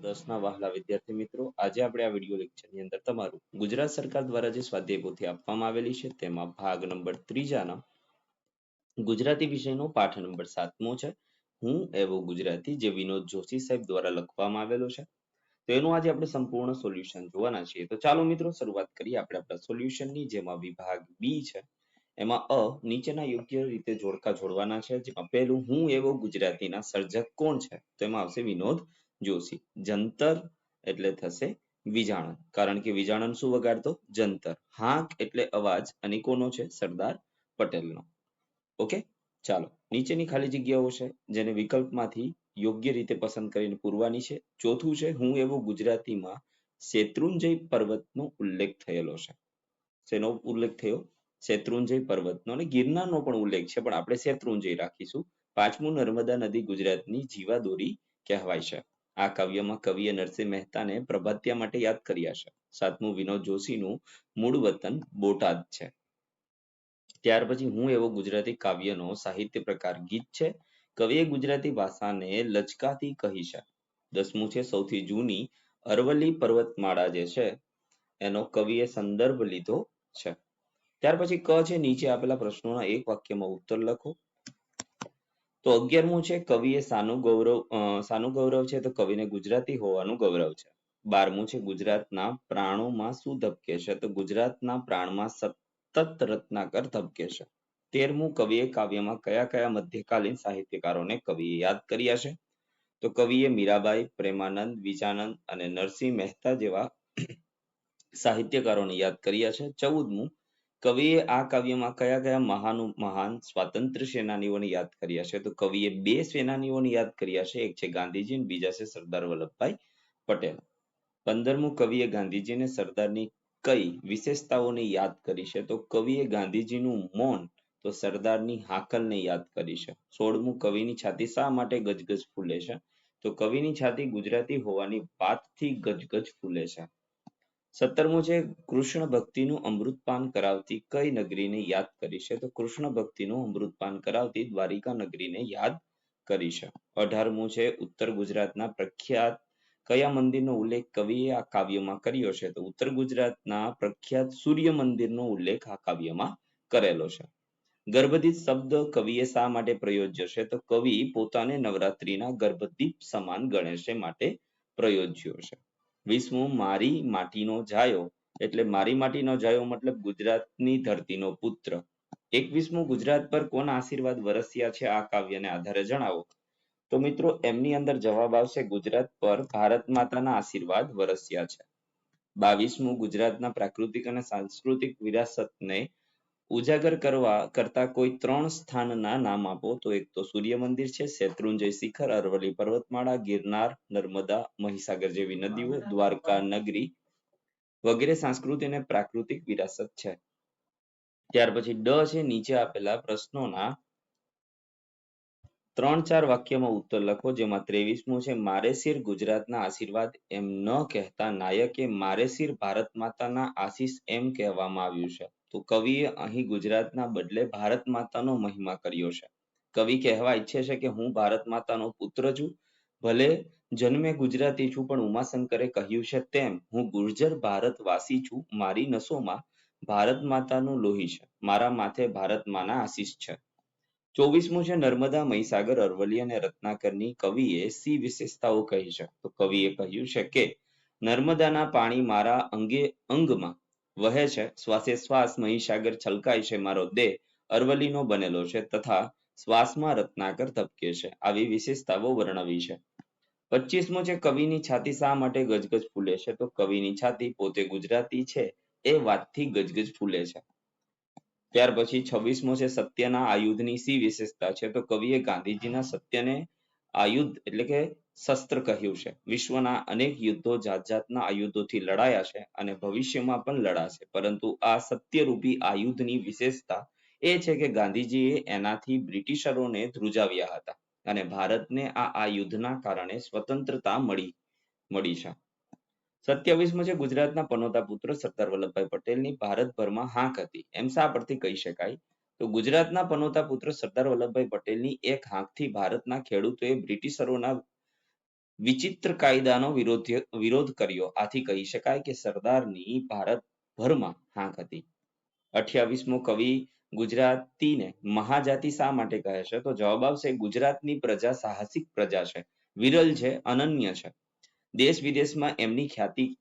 દસના વહાલા વિદ્યાર્થી મિત્રો, આજે આપણે આ વીડિયો લેક્ચરની અંદર તમારું ગુજરાત સરકાર દ્વારા જે સ્વાધ્યાય પોથી આપવામાં આવેલી છે, તેમાં ભાગ નંબર ત્રીજાના ગુજરાતી વિષયનો પાઠ નંબર સાતમો છે. હું એવો ગુજરાતી જે વિનોદ જોશી સાહેબ દ્વારા લખવામાં આવેલો છે. તો એનું આજે આપણે સંપૂર્ણ સોલ્યુશન જોવાના છીએ. તો ચાલો મિત્રો, શરૂઆત કરીએ આપણે આપણા સોલ્યુશનની જેમાં વિભાગ બી છે. એમાં અ, નીચેના યોગ્ય રીતે જોડકા જોડવાના છે. જેમાં પહેલું હું એવો ગુજરાતીના સર્જક કોણ છે? તેમાં આવશે વિનોદ જોશી. જંતર એટલે થશે વિજાણન. કારણ કે વિજાણન શું વગાડતો? જંતર. હાંક એટલે અવાજ અને કોનો છે? સરદાર પટેલનો. ઓકે? ચાલો. નીચેની ખાલી જગ્યાઓ છે, જેને વિકલ્પમાંથી યોગ્ય રીતે પસંદ કરીને પૂરવાની છે. ચોથું છે, હું એવો ગુજરાતીમાં શેત્રુંજય પર્વતનો ઉલ્લેખ થયેલો છે. શેનો ઉલ્લેખ થયો? શેત્રુંજય પર્વતનો. અને ગિરનારનો પણ ઉલ્લેખ છે, પણ આપણે શેત્રુંજય રાખીશું. પાંચમું નર્મદા નદી ગુજરાતની જીવાદોરી કહેવાય છે. આ કાવ્યમાં કવિએ નરસિંહ મહેતાને પ્રભાતિયા માટે યાદ કર્યા છે. સાતમું વિનોદ જોશીનું મૂળ વતન બોટાદ છે. ત્યાર પછી હું એવો ગુજરાતી કાવ્યનો સાહિત્ય પ્રકાર ગીત છે. કવિએ ગુજરાતી ભાષાને લચકાતી કહી છે. દસમું છે સૌથી જૂની અરવલ્લી પર્વતમાળા જે છે, એનો કવિએ સંદર્ભ લીધો છે. ત્યાર પછી ક છે નીચે આપેલા પ્રશ્નોના એક વાક્યમાં ઉત્તર લખો. તો અગિયારમું છે, કવિએ સાનું ગૌરવ સાનું ગૌરવ છે તો કવિને ગુજરાતી હોવાનું ગૌરવ છે. બારમું છે, ગુજરાતના પ્રાણોમાં શું ધબકે છે? તો ગુજરાતના પ્રાણમાં સતત રત્નાકર ધબકે છે. તેરમું, કવિએ કાવ્યમાં કયા કયા મધ્યકાલીન સાહિત્યકારોને કવિએ યાદ કર્યા છે? તો કવિએ મીરાબાઈ, પ્રેમાનંદ, વિજાનંદ અને નરસિંહ મહેતા જેવા સાહિત્યકારોને યાદ કર્યા છે. ચૌદમું કવિએ આ કાવ્યમાં કયા કયા મહાન મહાન સ્વાતંત્ર્ય સેનાનીઓને યાદ કર્યા છે? તો કવિએ બે સેનાનીઓને યાદ કર્યા છે. એક છે ગાંધીજી બીજા છે સરદાર વલ્લભભાઈ પટેલ. પંદરમું કવિએ ગાંધીજીને સરદારની કઈ વિશેષતાઓને યાદ કરી છે? તો કવિએ ગાંધીજીનું મૌન તો સરદારની હાકલને યાદ કરી છે. સોળમું કવિની છાતી શા માટે ગજગજ ફૂલે છે? તો કવિની છાતી ગુજરાતી હોવાની વાતથી ગજગજ ફૂલે છે. સત્તરમું છે, કૃષ્ણ ભક્તિનું અમૃતપાન કરાવતી કઈ નગરીને યાદ કરી છે? તો કૃષ્ણ ભક્તિનું અમૃતપાન કરાવતી દ્વારિકા નગરીને યાદ કરી છે. અઢારમું છે, ઉત્તર ગુજરાતના પ્રખ્યાત કયા મંદિરનો ઉલ્લેખ કવિએ આ કાવ્યમાં કર્યો છે? તો ઉત્તર ગુજરાતના પ્રખ્યાત સૂર્ય મંદિરનો ઉલ્લેખ આ કાવ્યમાં કરેલો છે. ગર્ભદીપ શબ્દ કવિએ શા માટે પ્રયોજ્ય છે? તો કવિ પોતાને નવરાત્રીના ગર્ભદીપ સમાન ગણે છે માટે પ્રયોજ્યો છે. વીસમું મારી માટીનો જાયો. એટલે મારી માટીનો જાયો મતલબ ગુજરાતની ધરતીનો પુત્ર. એકવીસમું ગુજરાત પર કોના આશીર્વાદ વરસ્યા છે આ કાવ્યને આધારે જણાવો. તો મિત્રો, એમની અંદર જવાબ આવશે ગુજરાત પર ભારત માતાના આશીર્વાદ વરસ્યા છે. બાવીસમું ગુજરાતના પ્રાકૃતિક અને સાંસ્કૃતિક વિરાસતને ઉજાગર કરવા કરતા કોઈ ત્રણ સ્થાનના નામ આપો. તો એક તો સૂર્ય મંદિર છે શેત્રુંજય શિખર અરવલ્લી પર્વતમાળા ગિરનાર નર્મદા મહીસાગર જેવી નદીઓ દ્વારકા નગરી વગેરે સાંસ્કૃતિક અને પ્રાકૃતિક વિરાસત છે. ત્યાર પછી ડ છે નીચે આપેલા પ્રશ્નોના ત્રણ ચાર વાક્યમાં ઉત્તર લખો જેમાં ત્રેવીસમું છે મારે શિર ગુજરાતના આશીર્વાદ એમ ન કહેતા નાયકે મારે શિર ભારત માતાના આશીષ એમ કહેવામાં આવ્યું છે. તો કવિએ અહીં ગુજરાતના બદલે ભારત માતાનો મહિમા કર્યો છે. કવિ કહેવા ઈચ્છે છે કે હું ભારત માતાનો પુત્ર છું. ભલે જન્મે ગુજરાતી છું, પણ ઉમાશંકરે કહ્યું છે તેમ, હું ગુર્જર ભારતવાસી છું, મારી નસોમાં ભારત માતાનું લોહી છે. મારા માથે ભારત માના આશીષ છે. ચોવીસમું છે નર્મદા મહીસાગર અરવલ્લી અને રત્નાકરની કવિએ સી વિશેષતાઓ કહી છે. તો કવિએ કહ્યું છે કે, નર્મદાના પાણી મારા અંગે અંગમાં વહે છે. શ્વાસે શ્વાસ મહીસાગર છલકાય છે મારો દેહ. અરવલીનો બનેલો છે તથા શ્વાસમાં રત્નાકર ધબકે છે. આવી વિશેષતાઓ વર્ણવી છે. પચીસમો છે કવિની છાતી શા માટે ગજગજ ફૂલે છે? તો કવિની છાતી પોતે ગુજરાતી છે. એ વાતથી ગજગજ ફૂલે છે. ત્યાર પછી છવ્વીસમો છે સત્યના આયુધની સી વિશેષતા છે? તો કવિએ ગાંધીજીના સત્યને આયુધ એટલે કે શસ્ત્ર કહ્યું છે. વિશ્વના અનેક યુદ્ધો જાત જાતના આયુધોથી લડાયા છે અને ભવિષ્યમાં પણ લડાશે. પરંતુ આ સત્યરૂપી આયુધની વિશેષતા એ છે કે ગાંધીજીએ એનાથી બ્રિટિશરોને ધ્રુજાવ્યા હતા અને ભારતને આ આયુધના કારણે સ્વતંત્રતા મળી મળી છે. સત્યાવીસમાં છે ગુજરાતના પનોતા પુત્ર સરદાર વલ્લભભાઈ પટેલની ભારતભરમાં હાંક હતી. એમ શા પરથી કહી શકાય? તો ગુજરાતના પનોતા પુત્ર સરદાર વલ્લભભાઈ પટેલની એક હાંકથી ભારતના ખેડૂતોએ બ્રિટિશરોના વિચિત્ર કાયદાનો વિરોધ વિરોધ કર્યો. આથી કહી શકાય કે સરદારની ભારતભરમાં હાંક હતી. અઠ્યાવીસમો કવિ ગુજરાતીને મહાજાતિ શા માટે કહે છે? તો જવાબ આવશે, ગુજરાતની પ્રજા સાહસિક પ્રજા છે. વિરલ છે, અનન્ય છે. દેશ વિદેશમાં એમની ખ્યાતિ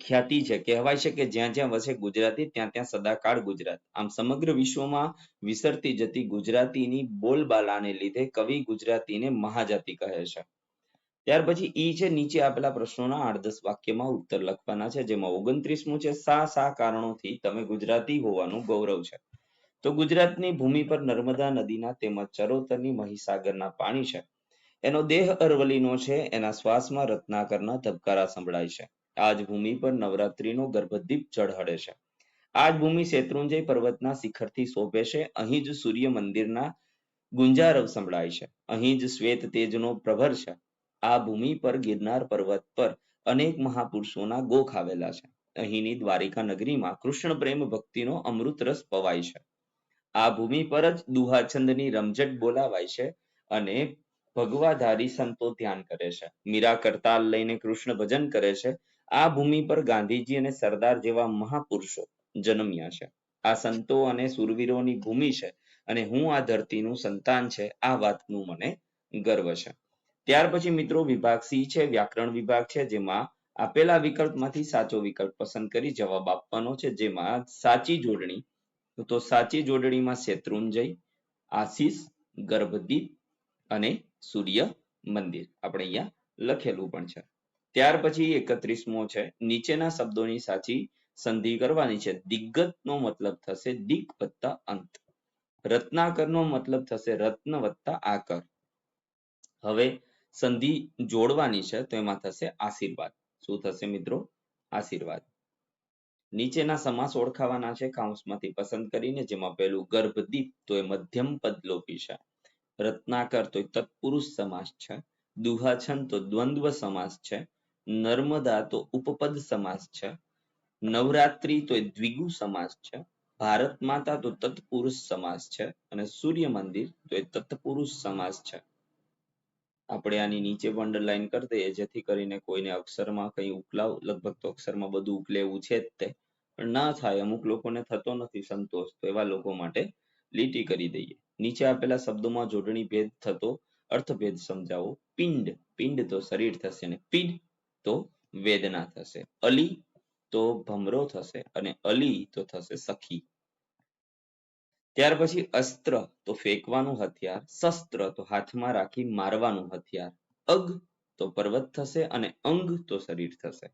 ખ્યાતિ છે. કહેવાય છે કે જ્યાં જ્યાં વસે ગુજરાતી, ત્યાં ત્યાં સદાકાળ ગુજરાત. આમ સમગ્ર વિશ્વમાં વિસરતી જતી ગુજરાતીની બોલબાલાને લીધે કવિ ગુજરાતીને મહાજાતિ કહે છે. ત્યાર પછી ઈ છે નીચે આપેલા પ્રશ્નોના આઠ વાક્યમાં ઉત્તર લખવાના છે, જેમાં ઓગણત્રીસમું છે સા સા કારણોથી તમે ગુજરાતી હોવાનું ગૌરવ છે? તો ગુજરાતની ભૂમિ પર નર્મદા નદીના તેમજ ચરોતરની મહીસાગરના પાણી છે. એનો દેહ અરવલીનો છે, એના શ્વાસમાં રત્નાકરના ધબકારા સંભળાય છે. આજ ભૂમિ પર નવરાત્રીનો ગર્ભદીપ ઝળહળે છે. આજ ભૂમિ શેત્રુંજય પર્વતના શિખરથી શોભે છે, અહીં જ સૂર્ય મંદિરના ગુંજારવ સંભળાય છે. અહીં જ શ્વેત તેજનો પ્રભર છે. આ ભૂમિ પર ગિરનાર પર્વત પર અનેક મહાપુરુષોના ગોખ આવેલા છે. અહીંની દ્વારિકા નગરીમાં કૃષ્ણ પ્રેમ ભક્તિનો અમૃત રસ પવાય છે. આ ભૂમિ પર જ દુહાછંદની રમઝટ બોલાવાય છે અને ભગવાધારી સંતો ધ્યાન કરે છે. મીરા કરતાલ લઈને કૃષ્ણ ભજન કરે છે. આ ભૂમિ પર ગાંધીજી અને સરદાર જેવા મહાપુરુષો જન્મ્યા છે. આ સંતો અને સુરવીરોની ભૂમિ છે અને હું આ ધરતીનું સંતાન છે. આ વાતનું મને ગર્વ છે. ત્યાર પછી મિત્રો વિભાગ સી છે, વ્યાકરણ વિભાગ છે, જેમાં આપેલા વિકલ્પમાંથી સાચો વિકલ્પ પસંદ કરી જવાબ આપવાનો છે, જેમાં સાચી જોડણી, તો સાચી જોડણીમાં શેત્રુંજય, આશીષ, ગર્ભદીપ અને સૂર્ય મંદિર. આપણે અહીંયા લખેલું પણ છે. ત્યાર પછી એકત્રીસમો છે, નીચેના શબ્દોની સાચી સંધિ કરવાની છે. દિગ્ગત નો મતલબ થશે દિગ વત્તા અંત. રત્નાકર નો મતલબ થશે રત્ન વત્તા આકર. હવે સંધિ જોડવાની છે, તો એમાં થશે આશીર્વાદ. શું થશે મિત્રો? આશીર્વાદ. નીચેના સમાસ ઓળખાવાના છે કાઉન્સમાંથી પસંદ કરીને, જેમાં પહેલું ગર્ભદીપ, તો એ મધ્યમ પદ લોપી છે. રત્નાકર, તો તત્પુરુષ સમાસ છે. દુહાછન તો દ્વંદ્વ સમાસ છે. નર્મદા, તો ઉપપદ સમાસ છે. નવરાત્રી, તો દ્વિગુ સમાસ છે. ભારત માતા, તો તત્પુરુષ સમાસ છે. અને સૂર્ય મંદિર, તો એ તત્પુરુષ સમાસ છે. આપણે આની નીચે underline કરી દઈએ, જેથી કરીને કોઈને અક્ષરમાં કંઈ ઉકલાવ લગભગ તો અક્ષરમાં બધું ઉકલે છે જ તે, પણ ના થાય, અમુક લોકોને થતો નથી સંતોષ, તો એવા લોકો માટે લીટી કરી દઈએ. નીચે આપેલા શબ્દોમાં જોડણી ભેદ થતો, અર્થભેદ સમજાવો. પિંડ પિંડ તો શરીર થશે ને પિંડ તો વેદના થશે. અલી તો ભમરો થશે અને અલી તો થશે સખી. ત્યાર પછી અસ્ત્ર, તો ફેંકવાનું હથિયાર. શસ્ત્ર, તો હાથમાં રાખી મારવાનું હથિયાર. અગ, તો પર્વત થશે અને અંગ, તો શરીર થશે.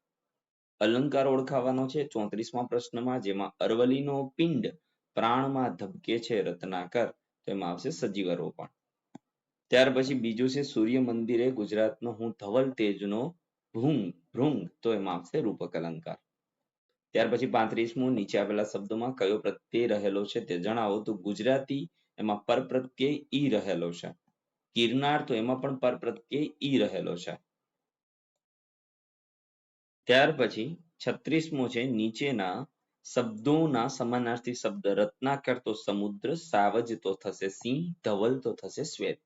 અલંકાર ઓળખાવાનો છે ચોત્રીસમાં પ્રશ્નમાં, જેમાં અરવલીનો પિંડ પ્રાણમાં ધબકે છે રત્નાકર. તો એમાં આવશે સજીવરોપણ. ત્યાર પછી બીજું છે સૂર્ય મંદિરે ગુજરાતનો હું ધવલ તેજનો ભૂંગ, ભૃંગ, તો એમાં આવશે રૂપક અલંકાર. ત્યાર પછી પાંત્રીસમો નીચે આપેલા શબ્દોમાં કયો પ્રત્યય રહેલો છે તે જણાવો. તો ગુજરાતી એમાં પર પ્રત્યય ઈ રહેલો છે. ગિરનાર તો એમાં પણ પર પ્રત્યય ઈ રહેલો છે. ત્યાર પછી છત્રીસમો છે નીચેના શબ્દોના સમાનાર્થી શબ્દ રત્નાકર તો સમુદ્ર, સાવજ તો થશે સિંહ, ધવલ તો થશે શ્વેત.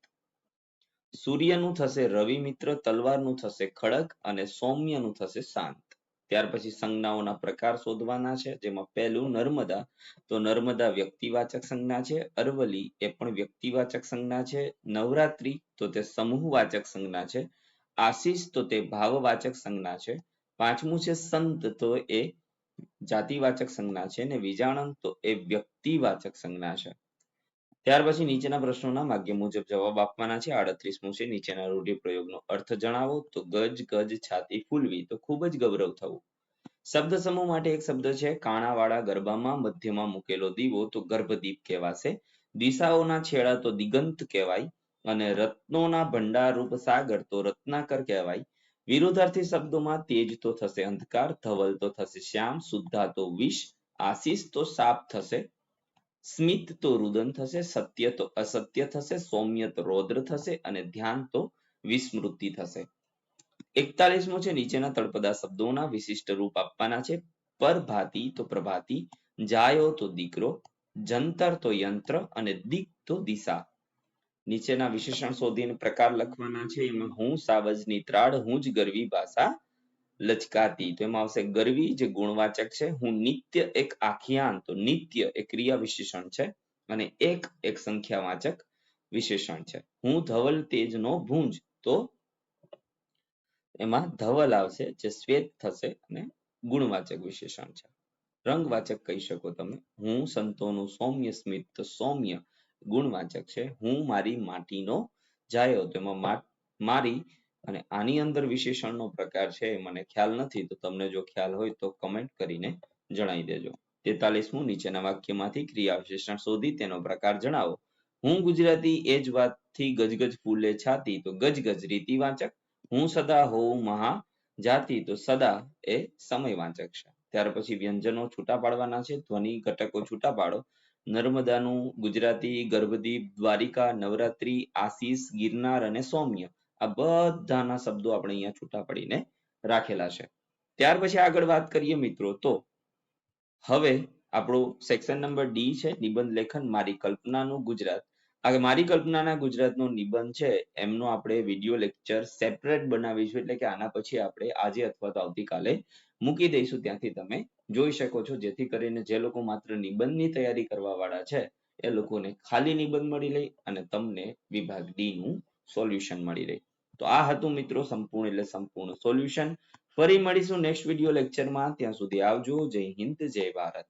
સૂર્યનું થશે રવિ મિત્ર તલવારનું થશે ખડક અને સૌમ્યનું થશે શાંત ત્યાર પછી સંજ્ઞાઓના પ્રકાર શોધવાના છે. જેમાં પહેલું નર્મદા. તો નર્મદા વ્યક્તિવાચક સંજ્ઞા છે. અરવલી એ પણ વ્યક્તિવાચક સંજ્ઞા છે. નવરાત્રી તો તે સમૂહવાચક સંજ્ઞા છે. આશીષ તો તે ભાવવાચક સંજ્ઞા છે. પાંચમું છે સંત તો એ જાતિવાચક સંજ્ઞા છે. અને વિજાણન તો એ વ્યક્તિવાચક સંજ્ઞા છે. ત્યાર પછી નીચેના પ્રશ્નોના માગ્ય મુજબ જવાબ આપવાના છે. આડત્રીસમું છે નીચેના રૂઢિપ્રયોગનો અર્થ જણાવો. તો ગજ ગજ, છાતી ફૂલવી. તો ખૂબ જ ગૌરવ થવું. શબ્દ સમૂહ માટે એક શબ્દ છે. કાણાવાળા ગરબામાં મધ્યમાં મૂકેલો દીવો તો ગર્ભદીપ કહેવાશે. દિશાઓના છેડા તો દિગંત કહેવાય. અને રત્નોના ભંડાર રૂપ સાગર તો રત્નાકર કહેવાય. વિરોધાર્થી શબ્દોમાં તેજ તો થશે અંધકાર, ધવલ તો થશે શ્યામ, શુદ્ધા તો વિષ, આશીષ તો સાપ થશે. સ્મિત તો રુદન થશે, સત્ય તો, અસત્ય થશે, સૌમ્ય તો, રૌદ્ર થશે અને ધ્યાન તો વિસ્મૃતિ થશે. એકતાલીસમો છે, નીચેના તળપદા શબ્દોના વિશિષ્ટ રૂપ આપવાના છે. પરભાતી તો પ્રભાતી, જાયો તો દીકરો, જંતર તો યંત્ર અને દિક તો દિશા. નીચેના વિશેષણ શોધીને પ્રકાર લખવાના છે. એમાં હું સાવજની ત્રાડ હું જ ગરવી ભાષા લચકાતી. તો એમાં આવશે ગરવી, જે ગુણવાચક છે, હું નિત્ય એક આખ્યાન, તો નિત્ય એ ક્રિયા વિશેષણ છે અને એક એક સંખ્યાવાચક વિશેષણ છે. હું ધવલ તેજનો ભૂંજ, તો એમાં ધવલ આવશે, જે શ્વેત થશે અને ગુણવાચક વિશેષણ છે. રંગવાચક કહી શકો તમે. હું સંતોનું સૌમ્ય સ્મિત સૌમ્ય ગુણવાચક છે. હું મારી માટીનો જાયો, તો એમાં મારી અને આની અંદર વિશેષણનો પ્રકાર છે મને ખ્યાલ નથી, તો તમને જો ખ્યાલ હોય તો કમેન્ટ કરીને જણાવી દેજો. તેતાલીસમું નીચેના વાક્યમાંથી ક્રિયા વિશેષણ શોધી તેનો પ્રકાર જણાવો. હું ગુજરાતી એ જ વાતથી ગજગજ ફૂલે છાતી, તો ગજગજ રીતિવાચક. હું સદા હોઉં મહા જાતિ તો સદા એ સમયવાચક છે. ત્યાર પછી વ્યંજનો છૂટા પાડવાના છે, ધ્વનિ ઘટકો છૂટા પાડો. નર્મદાનું ગુજરાતી ગર્ભદીપ દ્વારિકા, નવરાત્રી, આશીષ, ગિરનાર અને સૌમ્ય. આ બધાના શબ્દો આપણે અહીંયા છૂટા પડીને રાખેલા છે. ત્યાર પછી આગળ વાત કરીએ મિત્રો તો હવે આપણો સેક્શન નંબર ડી છે, નિબંધ લેખન મારી કલ્પનાનું ગુજરાત. આ મારી કલ્પનાના ગુજરાતનો નિબંધ છે, એમનો આપણે વીડિયો લેક્ચર સેપરેટ બનાવીશું, એટલે કે આના પછી આપણે આજે અથવા તો આવતીકાલે મૂકી દઈશું. ત્યાંથી તમે જોઈ શકો છો, જેથી કરીને જે લોકો માત્ર નિબંધની તૈયારી કરવા વાળા છે, એ લોકોને ખાલી નિબંધ મળી લઈ અને તમને વિભાગ ડી નું સોલ્યુશન મળી રહે. તો આ હતું મિત્રો સંપૂર્ણ એટલે સંપૂર્ણ સોલ્યુશન ફરી મળીશું નેક્સ્ટ વીડિયો લેક્ચરમાં ત્યાં સુધી આવજો. જય હિન્દ, જય ભારત.